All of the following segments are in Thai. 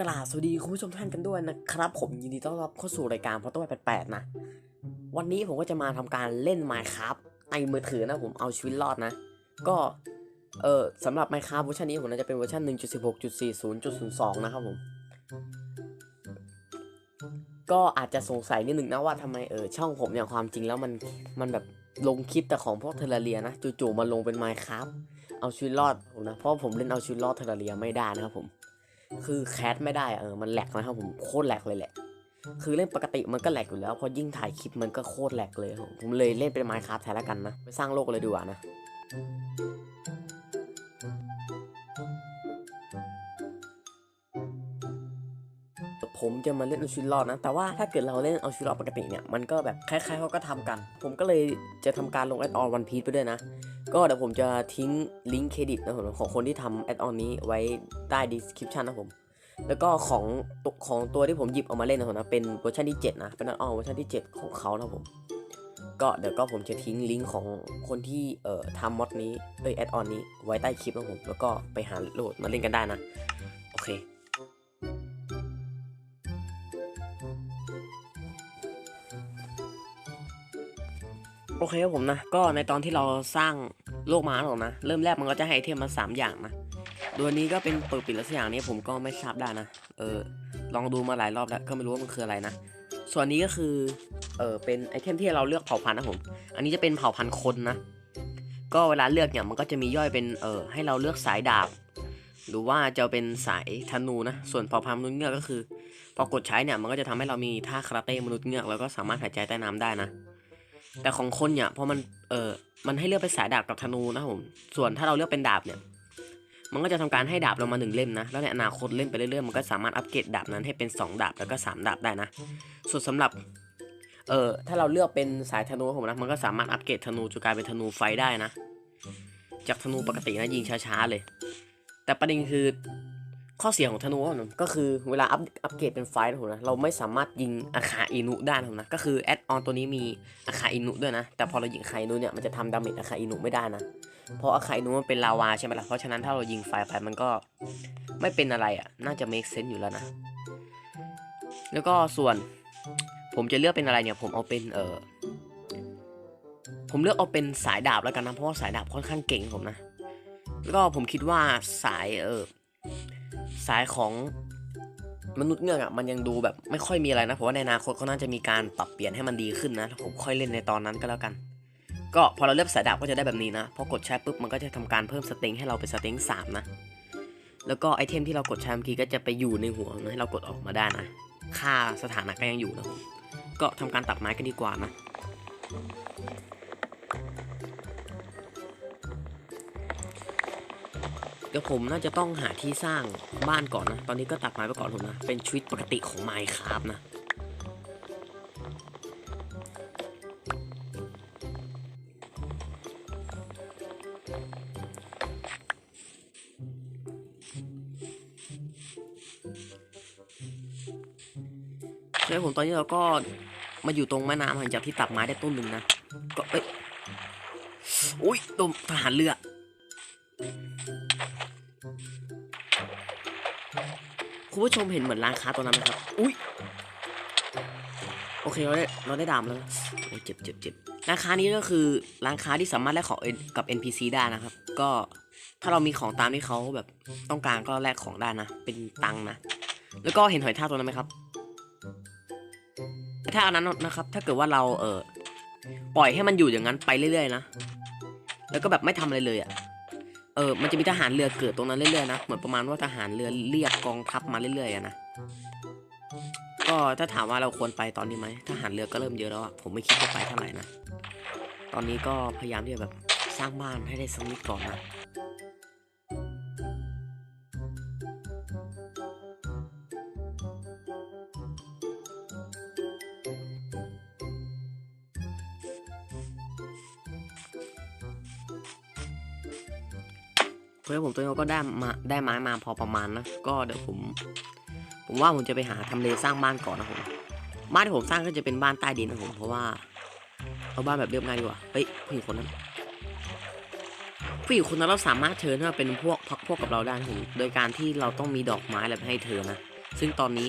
กราบสวัสดีคุณผู้ชมท่านกันด้วยนะครับ ผมยินดีต้อนรับเข้าสู่รายการพอตัวแปดนะ วันนี้ผมก็จะมาทำการเล่น Minecraft ในมือถือนะผมเอาชีวิตรอดนะ ก็เออสำหรับ Minecraft เวอร์ชันนี้ผมน่าจะเป็นเวอร์ชัน1.16.40.02 นะครับผม ก็อาจจะสงสัยนิดหนึ่งนะว่าทำไมเออช่องผมเนี่ยความจริงแล้วมันมันแบบลงคลิปแต่ของพวกเทเลเรียนะจู่ๆมาลงเป็น Minecraft เอาชีวิตรอดผมนะเพราะผมเล่นเอาชีวิตรอดเทเลเรียไม่ได้นะครับผม คือแคสไม่ได้อะเออมันแหลกนะครับผมโคตรแหลกเลยแหละ คือเล่นปกติมันก็แหลกอยู่แล้วพอยิ่งถ่ายคลิปมันก็โคตรแหลกเลยผมผมเลยเล่นเป็น Minecraft แทนละกันนะไปสร้างโลกเลยดีกว่านะผมจะมาเล่นเอาชีวิตรอดนะ แต่ว่าถ้าเกิดเราเล่นเอาชีวิตรอดปกติเนี่ย มันก็แบบคล้ายๆเขาก็ทำกัน ผมก็เลยจะทำการลงแอดออนวันพี e ไปด้วยนะ ก็เดี๋ยวผมจะทิ้งลิงก์เครดิตนะผมของคนที่ทำแอดออนนี้ไว้ใต้ description นะผม แล้วก็ของตัวของตัวที่ผมหยิบเอามาเล่นนะผมนะเป็นเวอร์ชันที่ 7 นะ เป็นแอดออนเวอร์ชันที่ 7 ของเขานะผม ก็เดี๋ยวก็ผมจะทิ้งลิงก์ของคนที่เอ่อทำมอดนี้เอ้ยแอดออนนี้ไว้ใต้คลิปนะผม แล้วก็ไปหาโหลดมาเล่นกันได้นะ โอเคโอเคครับผมนะ ก็ในตอนที่เราสร้าง โลกมาหรอกนะ เริ่มแรกมันก็จะให้ไอเทมมาสามอย่างนะโดยนี้ก็เป็นเปิดปิดล้วสักอย่างนี้ผมก็ไม่ทราบได้นะ เออ ลองดูมาหลายรอบแล้วก็ไม่รู้ว่ามันคืออะไรนะ ส่วนนี้ก็คือ เออเป็นไอเทมที่เราเลือกเผ่าพันธุ์นะผม อันนี้จะเป็นเผ่าพันธุ์คนนะ ก็เวลาเลือกเนี่ยมันก็จะมีย่อยเป็น เออให้เราเลือกสายดาบ หรือว่าจะเป็นสายธนูนะ ส่วนเผ่าพันธุ์มนุษย์เงือกก็คือ พอกดใช้เนี่ยมันก็จะทำให้เรามีท่าคาราเต้มนุษย์เงือกแล้วก็สามารถหายใจใต้น้ำได้นะ แต่ของคนเนี่ยพอมันเออมันให้เลือกเป็นสายดาบกับธนูนะครับผมส่วนถ้าเราเลือกเป็นดาบเนี่ย มันก็จะทำการให้ดาบเรามาหนึ่งเล่มนะแล้วในอนาคตเล่นไปเรื่อยๆมันก็สามารถอัปเกรดดาบนั้นให้เป็น 2 ดาบแล้วก็ 3 ดาบได้นะส่วนสำหรับเออถ้าเราเลือกเป็นสายธนูผมนะมันก็สามารถอัปเกรดธนูจนกลายเป็นธนูไฟได้นะ จากธนูปกตินะยิงช้าๆเลย แต่ประเด็นคือ ข้อเสียของธนูผมก็คือเวลาอัพอัปเกรดเป็นไฟนะผมนะเราไม่สามารถยิงอาคาอินุได้นะผมนะก็คือแอดออนตัวนี้มีอาคาอินุด้วยนะ แต่พอเรายิงอาคาอินุเนี่ยมันจะทำดาเมจอาคาอินุไม่ได้นะเพราะอาคาอินุมันเป็นลาวาใช่ไหมล่ะเพราะฉะนั้นถ้าเรายิงไฟไปมันก็ไม่เป็นอะไรอะน่าจะ make sense อยู่แล้วนะ แล้วก็ส่วนผมจะเลือกเป็นอะไรเนี่ยผมเอาเป็นเออผมเลือกเอาเป็นสายดาบแล้วกันนะเพราะว่าสายดาบค่อนข้างเก่งผมนะแล้วก็ผมคิดว่าสายเออ สายของมนุษย์เงือกอะมันยังดูแบบไม่ค่อยมีอะไรนะผมว่าในอนาคตเขาน่าจะมีการปรับเปลี่ยนให้มันดีขึ้นนะผมค่อยเล่นในตอนนั้นก็แล้วกัน ก็พอเราเลือกสายดาบก็จะได้แบบนี้นะพอกดใช้ปุ๊บมันก็จะทำการเพิ่มสเต็งให้เราเป็นสเต็งสามนะแล้วก็ไอเทมที่เรากดใช้เมื่อกี้ก็จะไปอยู่ในหัวนะให้เรากดออกมาได้นะค่าสถานะก็ยังอยู่นะผมก็ทำการตัดไม้กันดีกว่านะ ดี๋ยวผมน่าจะต้องหาที่สร้างบ้านก่อนนะ ตอนนี้ก็ตัดไม้ไปก่อนผมนะ เป็นชีวิตปกติของไมค์ครับนะใช่ผมตอนนี้เราก็มาอยู่ตรงแม่น้ำหลังจากที่ตัดไม้ได้ต้นหนึ่งนะ ก็เอ้ย อุ้ยตรงทหารเรือ คุณผู้ชมเห็นเหมือนร้านค้าตัวนั้นไหมครับ อุ้ยโอเคเราได้เราได้ดามแล้วเจ็บเจ็บเจ็บร้านค้านี้ก็คือร้านค้าที่สามารถแลกของกับ NPC ได้นะครับ ก็ถ้าเรามีของตามที่เขาแบบต้องการก็แลกของได้นะ เป็นตังนะ แล้วก็เห็นหอยทากตัวนั้นไหมครับถ้าอันนั้นนะครับ ถ้าเกิดว่าเราเออปล่อยให้มันอยู่อย่างนั้นไปเรื่อยๆนะ แล้วก็แบบไม่ทำอะไรเลยอะ่ะ เออ มันจะมีทหารเรือเกิดตรงนั้นเรื่อยๆนะ เหมือนประมาณว่าทหารเรือเรียกกองทัพมาเรื่อยๆอะนะ ก็ถ้าถามว่าเราควรไปตอนนี้ไหมทหารเรือก็เริ่มเยอะแล้วอะผมไม่คิดจะไปเท่าไหร่นะ ตอนนี้ก็พยายามที่จะแบบสร้างบ้านให้ได้สักนิดก่อนนะ เพื่อนผมตัวนี้ก็ได้มาได้ไม้มาพอประมาณนะก็เดี๋ยวผม ผมว่าผมจะไปหาทำเลสร้างบ้านก่อนนะผมบ้านที่ผมสร้างก็จะเป็นบ้านใต้ดินนะผมเพราะว่าเอาบ้านแบบเรียบง่ายดีกว่าเฮ้ยผู้หญิงคนนั้นผู้หญิงคนนั้นเราสามารถเชิญให้มาเป็นพวกพักพวกกับเราได้นะผมโดยการที่เราต้องมีดอกไม้อะไรให้เธอนะซึ่งตอนนี้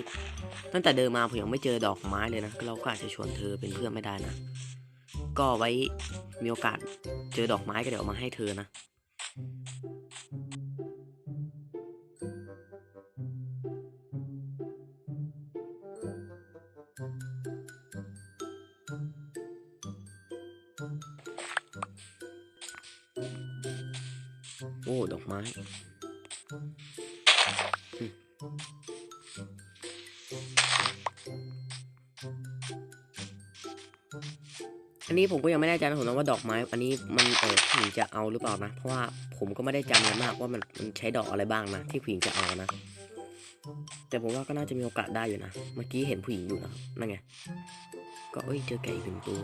ตั้งแต่เดินมาผมยังไม่เจอดอกไม้เลยนะเราก็อาจจะชวนเธอเป็นเพื่อนไม่ได้นะก็ไว้มีโอกาสเจอดอกไม้ก็เดี๋ยวมาให้เธอนะ ดอกไม้อันนี้ผมก็ยังไม่แน่ใจนะผมนะว่าดอกไม้ อันนี้มันเออผู้หญิงจะเอาหรือเปล่านะ เพราะว่าผมก็ไม่ได้จำอะไรมากว่ามันมันใช้ดอกอะไรบ้างนะที่ผู้หญิงจะเอานะ แต่ผมว่าก็น่าจะมีโอกาสได้อยู่นะ เมื่อกี้เห็นผู้หญิงอยู่นะนั่นไง ก็เอ้ยเจอไก่อีกหนึ่งตัว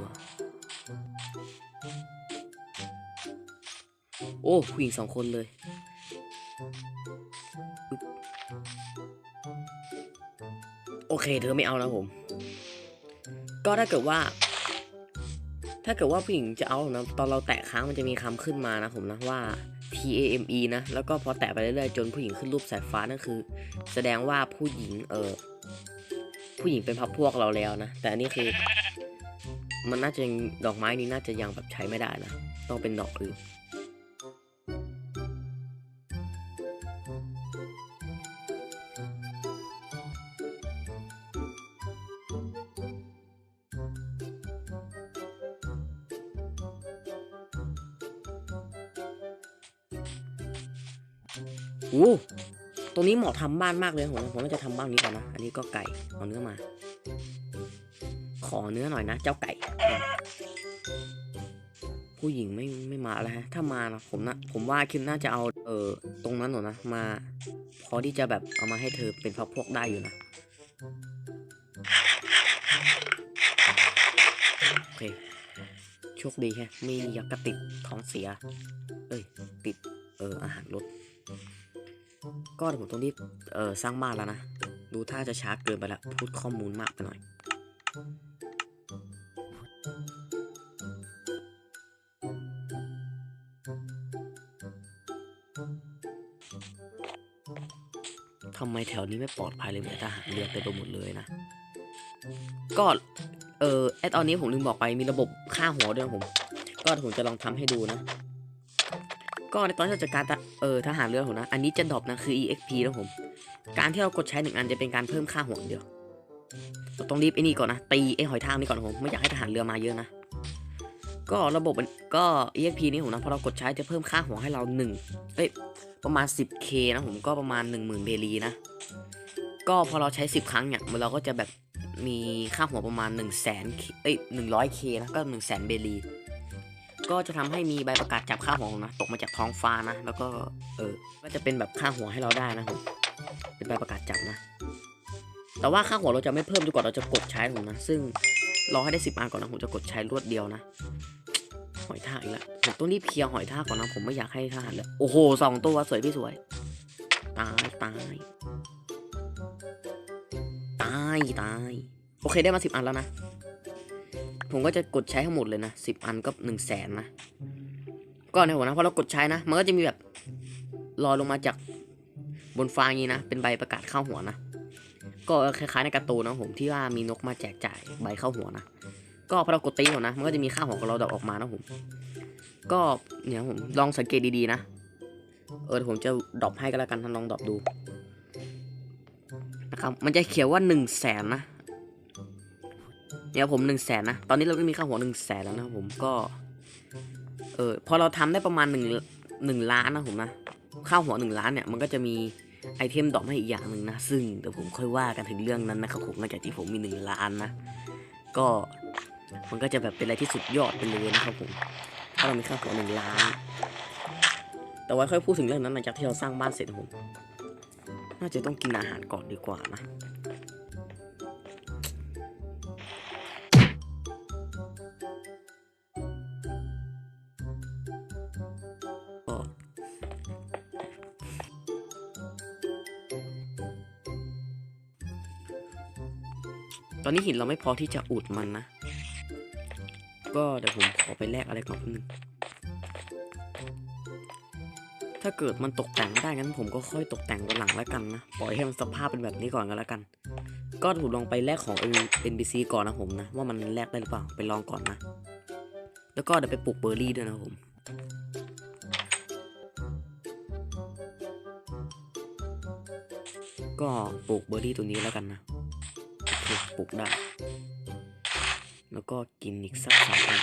โอ้ผู้หญิงสองคนเลย โอเค เธอไม่เอาแล้วผม ก็ถ้าเกิดว่า ถ้าเกิดว่าผู้หญิงจะเอานะตอนเราแตะค้างมันจะมีคำขึ้นมานะผมนะว่า T A M E นะ แล้วก็พอแตะไปเรื่อยๆ จนผู้หญิงขึ้นรูปสายฟ้านั่นคือ แสดงว่าผู้หญิงเออผู้หญิงเป็นพับพวกเราแล้วนะ แต่อันนี้คือ มันน่าจะดอกไม้นี้น่าจะยังแบบใช้ไม่ได้นะ ต้องเป็นดอกอื่น ตรงนี้เหมาะทำบ้านมากเลยผมผมจะทำบ้านนี้ก่อนนะ อันนี้ก็ไก่เอาเนื้อมา ขอเนื้อหน่อยนะ เจ้าไก่ ผู้หญิงไม่ไม่มาแล้วฮะ ถ้ามานะผมนะผมว่าคิมน่าจะเอาเออตรงนั้นหนูนะมา พอที่จะแบบเอามาให้เธอเป็นพักพวกได้อยู่นะโอเคโชคดีแฮะไม่ยากกระติดท้องเสีย เอ้ยติดเอออาหารลด ก็ผมต้องรีบเออสร้างบ้านแล้วนะ ดูท่าจะช้าเกินไปละพูดข้อมูลมากไปหน่อย ทำไมแถวนี้ไม่ปลอดภัยเลยเหมือนทหารเรือเต็มไปหมดเลยนะ ก็เออไอตอนนี้ผมลืมบอกไปมีระบบค่าหัวด้วยผม ก็ผมจะลองทำให้ดูนะก็ในตอนที่เราจัดการ เออทหารเรือผมนะ อันนี้จะดรอปนะคือ exp นะผม การที่เรากดใช้หนึ่งอันจะเป็นการเพิ่มค่าหัวเดียวเราต้องรีบไอ้นี่ก่อนนะ ตีไอ้หอยทากนี่ก่อนผมไม่อยากให้ทหารเรือมาเยอะนะ ก็ระบบมันก็ exp นี่ผมนะพอเรากดใช้จะเพิ่มค่าหัวให้เราหนึ่งเอ้ยประมาณ 10k นะผมก็ประมาณ 10,000เบลีนะ ก็พอเราใช้ 10 ครั้งเนี่ยเราก็จะแบบมีค่าหัวประมาณ 1 0 0 0 0แสนเอ้ย 100k นะก็ 1 0 0 0 0แสนเบลี ก็จะทำให้มีใบประกาศจับค่าหัวนะตกมาจากท้องฟ้านะ แล้วก็เออก็จะเป็นแบบค่าหัวให้เราได้นะผมเป็นใบประกาศจับนะ แต่ว่าค่าหัวเราจะไม่เพิ่มจนกว่าเราจะกดใช้ผมนะ ซึ่งรอให้ได้สิบอันก่อนนะผมจะกดใช้รวดเดียวนะหอยทากอีกแล้วผมต้องรีบเคลียร์หอยทากก่อนนะผมไม่อยากให้ทหารเลยโอ้โหสองตัวสวยพี่สวย ตายตายตายตายโอเคได้มาสิบอันแล้วนะ ผมก็จะกดใช้ทั้งหมดเลยนะสิบอันก็หนึ่งแสนนะก็ในหัวนะพอเรากดใช้นะ มันก็จะมีแบบลอยลงมาจากบนฟ้าอย่างนี้นะ เป็นใบประกาศเข้าหัวนะ ก็คล้ายๆในการ์ตูนนะผมที่ว่ามีนกมาแจกจ่ายใบเข้าหัวนะ ก็พอเรากดตีหัวนะ มันก็จะมีค่าหัวของเราดอกออกมานะผม ก็เนี่ยผมลองสังเกตดีๆนะ เออผมจะดรอปให้ก็แล้วกันท่านลองดรอปดูนะครับ มันจะเขียนว่าหนึ่งแสนนะ เนี่ยผมหนึ่งแสนนะ ตอนนี้เราก็มีค่าหัวหนึ่งแสนแล้วนะผมก็ เออพอเราทำได้ประมาณหนึ่งหนึ่งล้านนะผมนะค่าหัวหนึ่งล้านเนี่ยมันก็จะมีไอเทมดอปให้อีกอย่างหนึ่งนะ ซึ่งเดี๋ยวผมค่อยว่ากันถึงเรื่องนั้นนะครับผมหลังจากที่ผมมีหนึ่งล้านนะ ก็มันก็จะแบบเป็นอะไรที่สุดยอดไปเลยนะครับผมถ้าเรามีค่าหัวหนึ่งล้าน แต่ไว้ค่อยพูดถึงเรื่องนั้นหลังจากที่เราสร้างบ้านเสร็จผม น่าจะต้องกินอาหารก่อนดีกว่านะ ตอนนี้หินเราไม่พอที่จะอุดมันนะ ก็เดี๋ยวผมขอไปแลกอะไรก่อนนึงถ้าเกิดมันตกแต่งไม่ได้งั้นผมก็ค่อยตกแต่งตัวหลังแล้วกันนะ ปล่อยให้มันสภาพเป็นแบบนี้ก่อนก็แล้วกัน ก็ผมลองไปแลกของ NPC ก่อนนะผมนะ ว่ามันแลกได้หรือเปล่าไปลองก่อนนะ แล้วก็เดี๋ยวไปปลูกเบอร์รี่ด้วยนะผมก็ปลูกเบอร์รี่ตัวนี้แล้วกันนะ โอเคปลูกได้ แล้วก็กินอีกสักสามอัน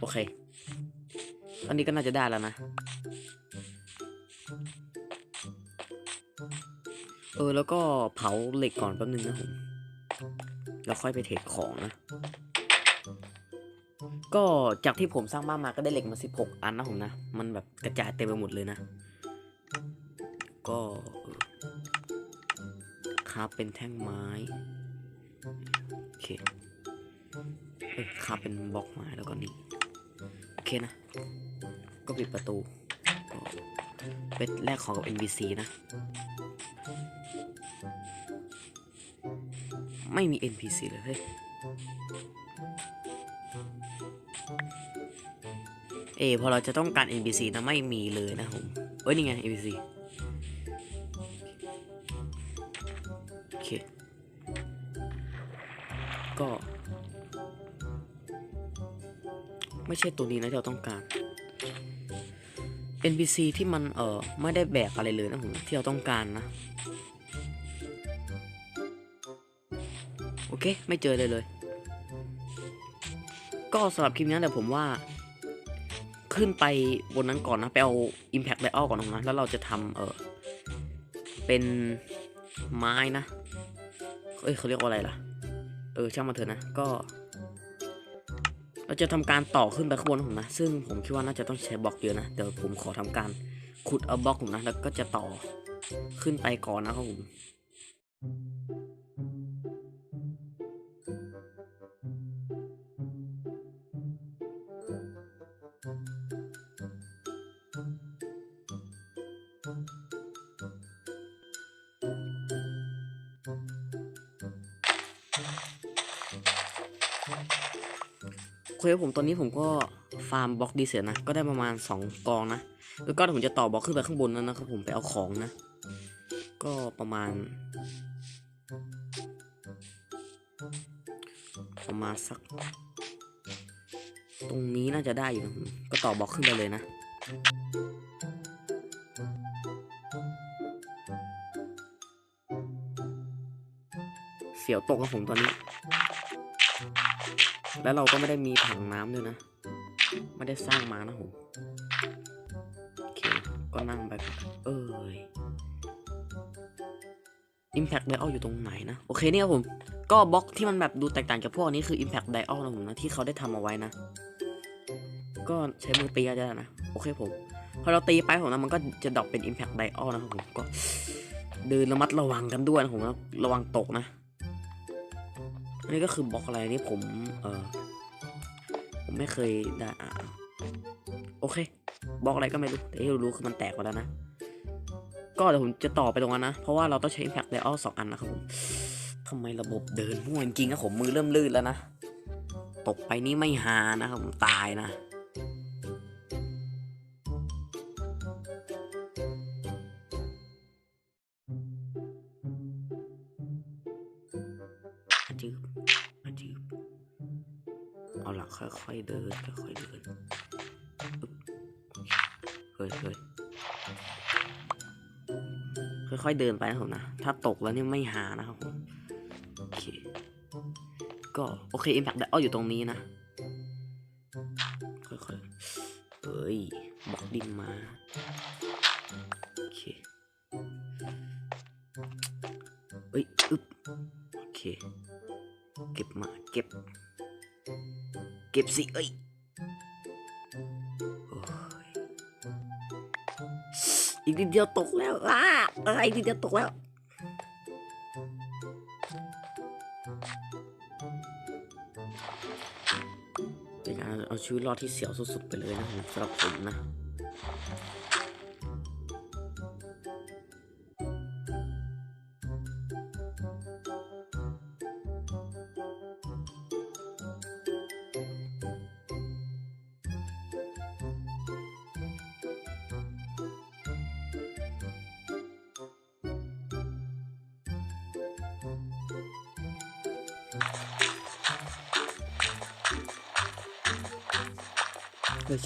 โอเค อันนี้ก็น่าจะได้แล้วนะ เออ แล้วก็เผาเหล็กก่อนแป๊บนึงนะผมแล้วค่อยไปเทรดของนะ ก็จากที่ผมสร้างบ้านมาก็ได้เหล็กมา 16 อันนะผมนะ มันแบบกระจายเต็มไปหมดเลยนะ ก็เคราฟเป็นแท่งไม้โอเคเออคราฟเป็นบล็อกไม้แล้วก็นี่โอเคนะ ก็ปิดประตูเป็นแลกของกับ NPC นะ ไม่มี NPC เลยเฮ้ยเออพอเราจะต้องการ NPC นะไม่มีเลยนะผมเอ้ยนี่ไง NPC ช่ตัวนี้นะที่เราต้องการ NPC ที่มันเออไม่ได้แบกอะไรเลยนะผมที่เราต้องการนะ โอเค ไม่เจอเลยเลย ก็สำหรับคลิปนี้แต่ผมว่า ขึ้นไปบนนั้นก่อนนะ ไปเอา Impact d i a l ก่อนนะแล้วเราจะทำเออเป็นไม้นะ เอ้ยเขาเรียกว่าอะไรล่ะ เออช่างมาเถอะนะ ก็ เราจะทำการต่อขึ้นไปข้างบนผมนะ ซึ่งผมคิดว่าน่าจะต้องใช้บล็อกเยอะนะ เดี๋ยวผมขอทำการขุดเอาบล็อกผมนะ แล้วก็จะต่อขึ้นไปก่อนนะครับผม เคครับผมตอนนี้ผมก็ฟาร์มบล็อกดีเสร็จนะ ก็ได้ประมาณ 2 กองนะ แล้วก็ผมจะต่อบล็อกขึ้นไปข้างบนนั้นนะครับผมไปเอาของนะ ก็ประมาณ ประมาณสัก ตรงนี้น่าจะได้อยู่นะก็ต่อบล็อกขึ้นไปเลยนะเสียวตกกับผมตอนนี้ แล้วเราก็ไม่ได้มีถังน้ำด้วยนะ ไม่ได้สร้างมานะผมโอเค ก็นั่งไปเอ้ย Impact Dial อยู่ตรงไหนนะ โอเคเนี่ยผม ก็บล็อกที่มันแบบดูแตกต่างจากพวกนี้คือ Impact Dial นะผมนะ ที่เขาได้ทำเอาไว้นะ ก็ใช้มือตีก็ได้นะ โอเคผม พอเราตีไปผมนะมันก็จะดรอปเป็น Impact Dial นะครับผมก็เดินระมัดระวังกันด้วยนะผมนะระวังตกนะ อันนี้ก็คือบล็อกอะไรนี่ผม เออผมไม่เคยได้อ่าโอเคบล็อกอะไรก็ไม่รู้แต่ที่รู้คือมันแตกไปแล้วนะ ก็เดี๋ยวผมจะต่อไปตรงนั้นนะ เพราะว่าเราต้องใช้ Impact level สองอันนะครับผมทำไมระบบเดินมั่วจริงๆนะผมมือเริ่มลื่นแล้วนะ ตกไปนี่ไม่หานะครับผมตายนะ ค่อยเดินค่อยเดินเฮ้ยเฮ้ยค่อยๆเดินไปนะครับนะ ถ้าตกแล้วเนี่ยไม่หานะครับผมโอเค ก็โอเค Impact ได้อ้ออยู่ตรงนี้นะ ค่อยๆเอ้ยบล็อกดินมา โอเคเอ้ย อึ๊บ โอเค เก็บมา เก็บ ก็บสิเอ้ยโอ้ยอีกนิดเดียวตกแล้วอ้าอะไรนิดเดียวตกแล้วเป็นการเอาชีวิตรอดที่เสียวสุดๆไปเลยนะสำหรับผมนะ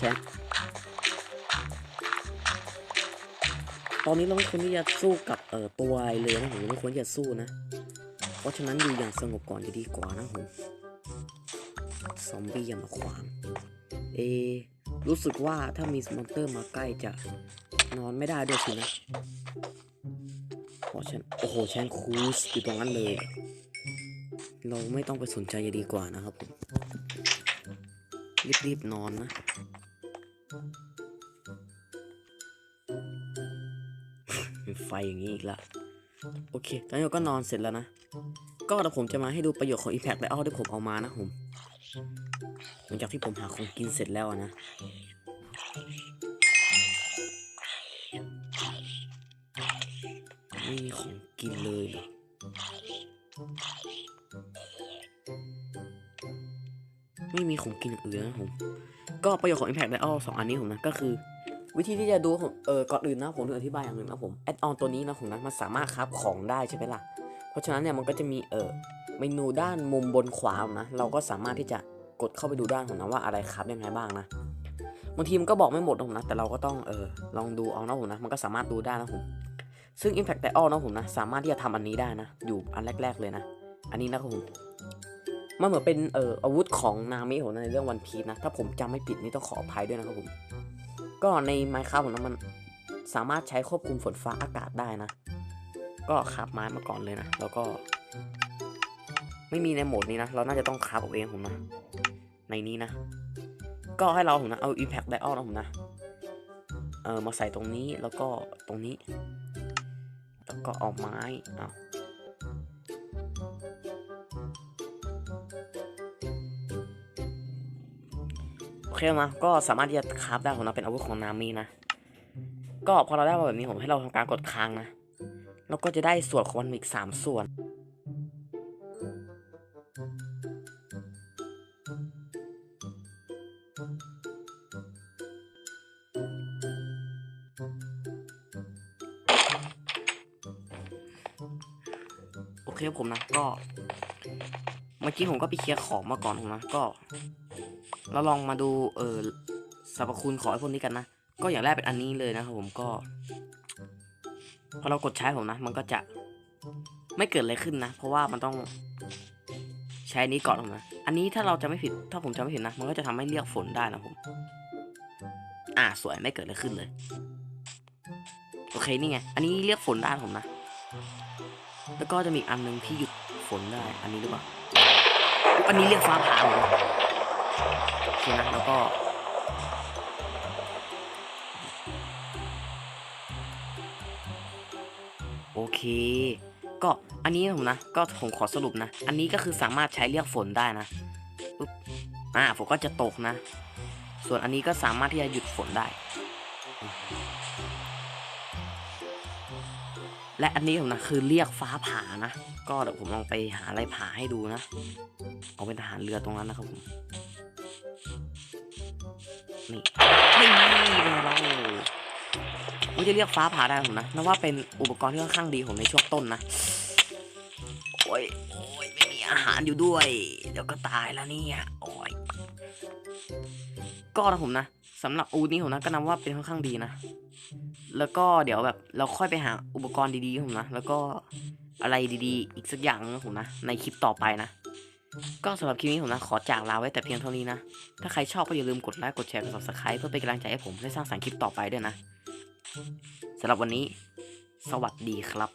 แชมป์ตอนนี้เราไม่ควรที่จะสู้กับเอ่อตัวอะไรเลยนะผมไม่ควรจะสู้นะ เพราะฉะนั้นอยู่อย่างสงบก่อนจะดีกว่านะผมซอมบี้อย่ามาขวางเอ รู้สึกว่าถ้ามีมอนเตอร์มาใกล้จะนอนไม่ได้ด้วยสินะเพราะฉันโอ้โหฉันคูสอยู่ตรงนั้นเลย เราไม่ต้องไปสนใจจะดีกว่านะครับผมรีบๆนอนนะ ไฟอย่างนี้อีกละโอเค ตอนนี้เราก็นอนเสร็จแล้วนะ ก็เดี๋ยวผมจะมาให้ดูประโยชน์ของ Impact และเอาที่ผมเอามานะผมหลังจากที่ผมหาของกินเสร็จแล้วนะไม่มีของกินเลยเหรอไม่มีของกินอื่นนะผม ก็ประโยชน์ของ Impact และเอาสองอันนี้ผมนะก็คือ วิธีที่จะดูผมเออก่อนอื่นนะผมถึงอธิบายอย่างหนึ่งนะผมแอดออนตัวนี้นะผมนะมันสามารถคราฟของได้ใช่ไหมล่ะ เพราะฉะนั้นเนี่ยมันก็จะมีเออเมนูด้านมุมบนขวานะเราก็สามารถที่จะกดเข้าไปดูด้านของนะว่าอะไรคราฟยังไงบ้างนะบางทีมันก็บอกไม่หมดนะผมนะแต่เราก็ต้องเออลองดูเอานะผมนะมันก็สามารถดูได้นะผมซึ่ง Impact แต่อนะผมนะสามารถที่จะทำอันนี้ได้นะ อยู่อันแรก ๆเลยนะ อันนี้นะครับผม มันเหมือนเป็นเอ่ออาวุธของนามิผมนะในเรื่องวันพีชนะ ถ้าผมจำไม่ผิดนี่ต้องขออภัยด้วยนะครับผม ก็ใน Minecraft ผมนะมันสามารถใช้ควบคุมฝนฟ้าอากาศได้นะ ก็คราบไม้มาก่อนเลยนะ แล้วก็ ไม่มีในโหมดนี้นะ เราน่าจะต้องคราบเอาเองผมนะ ในนี้นะ ก็ให้เราผมนะ เอา Impact d i a l นะผมนะ เออมาใส่ตรงนี้แล้วก็ตรงนี้ แล้วก็เอาไม้เอา โอเคมาก็สามารถที่จะคราฟได้ผมนะเป็นอาวุธของนามินะ ก็พอเราได้มาแบบนี้ผมให้เราทำการกดค้างนะ แล้วก็จะได้ส่วนของมันอีกสามส่วนโอเคครับผมนะก็ เมื่อกี้ผมก็ไปเคลียร์ของมาก่อนผมนะก็ เราลองมาดูเออสรรพคุณของไอ้พวกนี้กันนะ ก็อย่างแรกเป็นอันนี้เลยนะครับผมก็ พอเรากดใช้ผมนะ มันก็จะไม่เกิดอะไรขึ้นนะ เพราะว่ามันต้องใช้อนี้ก่อนผมนะ อันนี้ถ้าเราจะไม่ผิด ถ้าผมจะไม่ผิดนะ มันก็จะทำให้เรียกฝนได้นะผม อ่าสวยไม่เกิดอะไรขึ้นเลย โอเคนี่ไง อันนี้เรียกฝนได้ผมนะ แล้วก็จะมีอันหนึงที่หยุดฝนได้ อันนี้หรือเปล่า อันนี้เรียกฟ้าผ่าผมนะโอ เคนะแล้วก็โอเค ก็อันนี้ผมนะ ก็ผมขอสรุปนะ อันนี้ก็คือสามารถใช้เรียกฝนได้นะปุ๊บอ่าฝนก็จะตกนะ ส่วนอันนี้ก็สามารถที่จะหยุดฝนได้ และอันนี้ผมนะคือเรียกฟ้าผ่านะ ก็เดี๋ยวผมลองไปหาอะไรผ่าให้ดูนะ เอาเป็นทหารเรือตรงนั้นนะครับผม นี่ไม่มีเป็นไงเราไม่จะเรียกฟ้าผ่าได้ผมนะนับว่าเป็นอุปกรณ์ที่ค่อนข้างดีผมในช่วงต้นนะโอ้ยโอ้ยไม่มีอาหารอยู่ด้วยเดี๋ยวก็ตายแล้วเนี่ยโอ้ยก็นะผมนะสำหรับอูนี้ผมนะก็นับว่าเป็นค่อนข้างดีนะแล้วก็เดี๋ยวแบบเราค่อยไปหาอุปกรณ์ดีๆผมนะแล้วก็อะไรดีๆ อีกสักอย่างนึงนะผมนะในคลิปต่อไปนะ ก็สำหรับคลิปนี้ผมนะขอจากลาไว้แต่เพียงเท่านี้นะ ถ้าใครชอบก็อย่าลืมกดไลค์กดแชร์กด subscribe เพื่อเป็นกำลังใจให้ผมได้สร้างสรรค์คลิปต่อไปด้วยนะสำหรับวันนี้ สวัสดีครับ